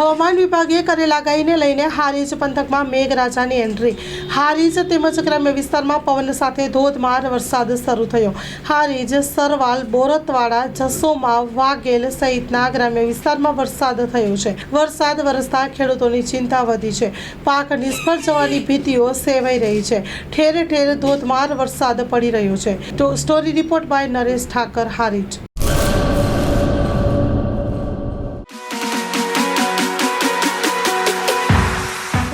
હવામાન વિભાગે કરેલ આગાહીને લઈને હારીજ પંથકમાં મેઘરાજાની એન્ટ્રી. હારીજ તેમજ ગ્રામ્ય વિસ્તારમાં પવન સાથે ધોધમાર વરસાદ શરૂ થયો. હારીજ, સરવાલ, બોરતવાડા, જસોમાં વાઘેલ સહિતના ગ્રામ્ય વિસ્તારમાં વરસાદ થયો છે. વરસાદ વરસતા ખેડૂતોની ચિંતા વધી છે. પાક નિષ્ફળ જવાની ભીતિઓ સેવાઈ રહી છે. ઠેર ઠેર ધોધમાર વરસાદ પડી રહ્યો છે. તો story report by Naresh Thakar, Harij.